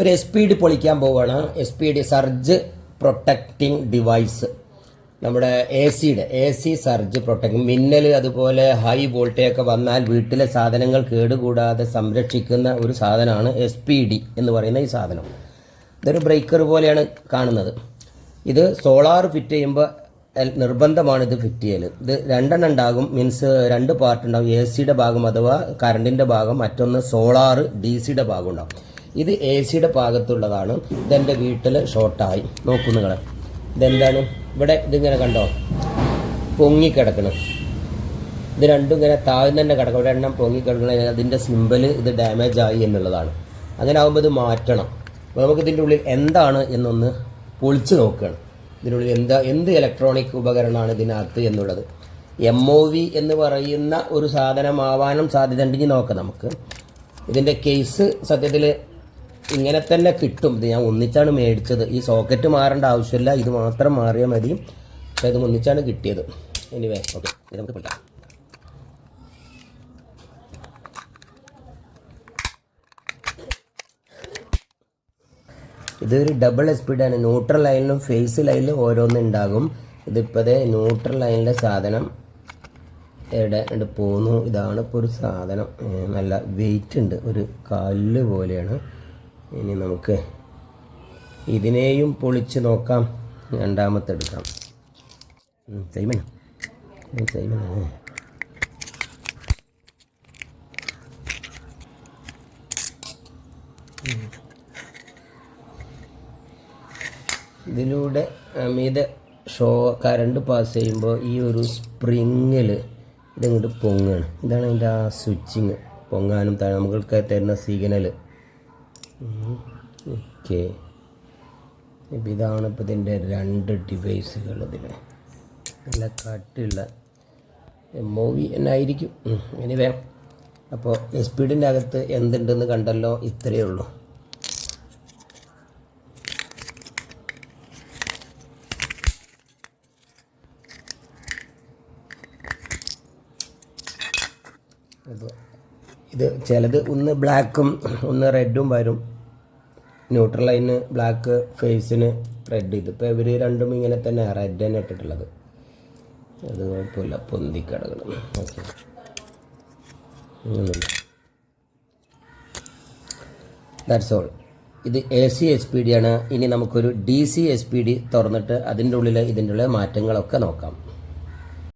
ഒരു S P D പൊളിക്കാൻ പോവുകയാണ് S P D surge protecting device നമ്മുടെ എ സിയുടെ എ സി സർജ് പ്രൊട്ടക്ട് മിന്നൽ അതുപോലെ ഹൈ വോൾട്ടേജ് ഒക്കെ വന്നാൽ വീട്ടിലെ സാധനങ്ങൾ കേടുകൂടാതെ സംരക്ഷിക്കുന്ന ഒരു സാധനമാണ് എസ് പി ഡി എന്ന് പറയുന്ന ഈ സാധനം. ഇതൊരു ബ്രേക്കർ പോലെയാണ് കാണുന്നത്. ഇത് സോളാർ ഫിറ്റ് ചെയ്യുമ്പോൾ നിർബന്ധമാണ് ഇത് ഫിറ്റ് ചെയ്യൽ ഇത് രണ്ടെണ്ണം ഉണ്ടാകും. മീൻസ് രണ്ട് പാർട്ട് ഉണ്ടാകും. എ സിയുടെ ഭാഗം അഥവാ കറണ്ടിന്റെ ഭാഗം മറ്റൊന്ന് സോളാർ ഡി സിയുടെ ഭാഗം ഉണ്ടാകും. ഇത് എ സിയുടെ ഭാഗത്തുള്ളതാണ്. ഇതെന്റെ വീട്ടിൽ ഷോർട്ടായി നോക്കൂ നിങ്ങൾ ഇതെന്താണ്? ഇവിടെ ഇതിങ്ങനെ കണ്ടോ? പൊങ്ങിക്കിടക്കണം. ഇത് രണ്ടും ഇങ്ങനെ താഴ്ന്നു തന്നെ കിടക്കും. ഇവിടെ എണ്ണം പൊങ്ങിക്കിടക്കണ. അതിന്റെ സിമ്പിൾ ഇത് ഡാമേജ് ആയി എന്നുള്ളതാണ്. അങ്ങനെ ആകുമ്പോൾ ഇത് മാറ്റണം. അപ്പോൾ നമുക്ക് ഇതിന്റെ ഉള്ളിൽ എന്താണ് എന്നൊന്ന് പൊളിച്ച് നോക്കുകയാണ് ഇതിന്റെ ഉള്ളിൽ എന്താ എന്ത് ഇലക്ട്രോണിക് ഉപകരണമാണ് ഇതിനകത്ത് എന്നുള്ളത്. എം ഒ വി എന്ന് പറയുന്ന ഒരു സാധനമാവാനും സാധ്യത ഉണ്ടെങ്കിൽ നോക്കാം നമുക്ക്. ഇതിന്റെ കേസ് സത്യത്തിൽ ഇങ്ങനെ തന്നെ കിട്ടും. ഇത് ഞാൻ ഒന്നിച്ചാണ് മേടിച്ചത്. ഈ സോക്കറ്റ് മാറേണ്ട ആവശ്യമില്ല. ഇത് മാത്രം മാറിയാൽ മതി. പക്ഷേ ഇത് ഒന്നിച്ചാണ് കിട്ടിയത്. എനിവേ ഓക്കെ ഇത് നമുക്ക് പൊളിക്കാം. ഇതൊരു ഡബിൾ സ്പീഡാണ് ന്യൂട്രൽ ലൈനിലും ഫേസ് ലൈനിലും ഓരോന്നുണ്ടാകും ഇതിപ്പോഴേ ന്യൂട്രൽ ലൈനിലെ സാധനം എവിടെ ഉണ്ട്? പോന്നു. ഇതാണ് ഇപ്പോൾ ഒരു സാധനം. നല്ല വെയിറ്റ് ഉണ്ട്. ഒരു കല്ല് പോലെയാണ്. ഇനി നമുക്ക് ഇതിനെയും പൊളിച്ച് നോക്കാം. രണ്ടാമത്തെ എടുക്കാം. സൈമന സൈമനാണ് ഇതിലൂടെ അമിത ഷോ കറണ്ട് പാസ് ചെയ്യുമ്പോൾ ഈ ഒരു സ്പ്രിങ്ങിൽ ഇതിങ്ങോട്ട് പൊങ്ങാണ് ഇതാണ് അതിന്റെ ആ സ്വിച്ചിങ് പൊങ്ങാനും താഴെ നമ്മൾക്ക് തരുന്ന സിഗ്നൽ ഓക്കെ. ഇപ്പം ഇതാണ് ഇപ്പോൾ ഇതിന്റെ രണ്ട് ഡിവൈസുകൾ ഇതിൽ നല്ല കട്ടുള്ള മൂവി എന്നായിരിക്കും. ഇനി വേ അപ്പോൾ സ്പീഡിന്റെ അകത്ത് എന്തുണ്ടെന്ന് കണ്ടല്ലോ? ഇത്രയേ ഉള്ളൂ. അപ്പോൾ ഇത് ചിലത് ഒന്ന് ബ്ലാക്കും ഒന്ന് റെഡും വരും. ന്യൂട്രൽ ലൈന് ബ്ലാക്ക് ഫേസിന് റെഡ് ഇതിപ്പോൾ ഇവർ രണ്ടും ഇങ്ങനെ തന്നെ റെഡ് തന്നെ ഇട്ടിട്ടുള്ളത്. അത് കുഴപ്പമില്ല. പൊന്തിക്കടകൾ ഓക്കെ ദാറ്റ്സ് ഓൾ ഇത് A C S P D ആണ്. ഇനി നമുക്കൊരു D C S P D തുറന്നിട്ട് അതിന്റെ ഉള്ളിൽ ഇതിന്റെ ഉള്ളിലെ മാറ്റങ്ങളൊക്കെ നോക്കാം.